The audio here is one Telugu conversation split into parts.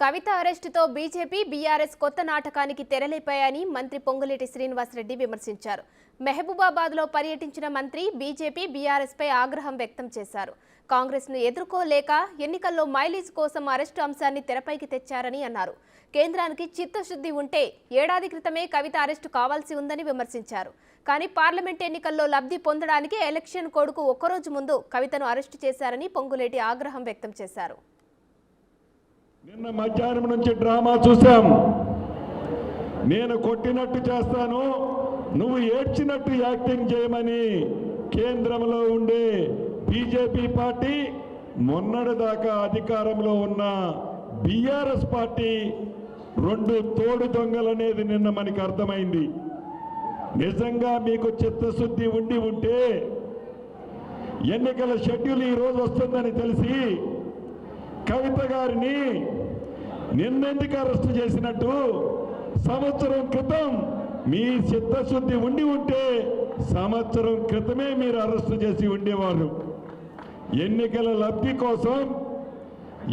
కవిత అరెస్టుతో బీజేపీ బీఆర్ఎస్ కొత్త నాటకానికి తెరలేపాయని మంత్రి పొంగులేటి శ్రీనివాసరెడ్డి విమర్శించారు. మెహబూబాబాద్లో పర్యటించిన మంత్రి బీజేపీ బీఆర్ఎస్పై ఆగ్రహం వ్యక్తం చేశారు. కాంగ్రెస్ను ఎదుర్కోలేక ఎన్నికల్లో మైలేజ్ కోసం అరెస్టు అంశాన్ని తెరపైకి తెచ్చారని అన్నారు. కేంద్రానికి చిత్తశుద్ధి ఉంటే ఏడాది క్రితమే కవిత అరెస్టు కావాల్సి ఉందని విమర్శించారు. కానీ పార్లమెంట్ ఎన్నికల్లో లబ్ధి పొందడానికి ఎలక్షన్ కోడ్కు ఒక్కరోజు ముందు కవితను అరెస్టు చేశారని పొంగులేటి ఆగ్రహం వ్యక్తం చేశారు. నిన్న మధ్యాహ్నం నుంచి డ్రామా చూశాం. నేను కొట్టినట్టు చేస్తాను నువ్వు ఏడ్చినట్టు యాక్టింగ్ చేయమని కేంద్రంలో ఉండే బీజేపీ పార్టీ మొన్నటిదాకా అధికారంలో ఉన్న బీఆర్ఎస్ పార్టీ రెండు తోడు దొంగలనేది నిన్న మనకి అర్థమైంది. నిజంగా మీకు చిత్తశుద్ధి ఉండి ఉంటే ఎన్నికల షెడ్యూల్ ఈ రోజు వస్తుందని తెలిసి కవిత గారిని నిన్నెందుకు అరెస్ట్ చేసినట్టు? సంవత్సరం క్రితం మీ చిత్తశుద్ధి ఉండి ఉంటే సంవత్సరం క్రితమే మీరు అరెస్ట్ చేసి ఉండేవారు. ఎన్నికల లబ్ధి కోసం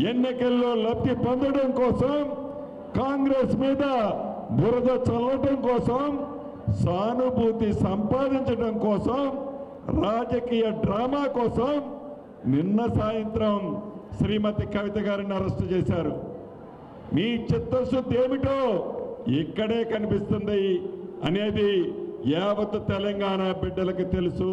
ఎన్నికల్లో లబ్ధి పొందడం కోసం కాంగ్రెస్ మీద బురద చల్లటం కోసం సానుభూతి సంపాదించడం కోసం రాజకీయ డ్రామా కోసం నిన్న సాయంత్రం శ్రీమతి కవిత గారిని అరెస్ట్ చేశారు. మీ చిత్తశుద్ధి ఏమిటో ఇక్కడే కనిపిస్తుంది అనేది యావత్ తెలంగాణ బిడ్డలకు తెలుసు.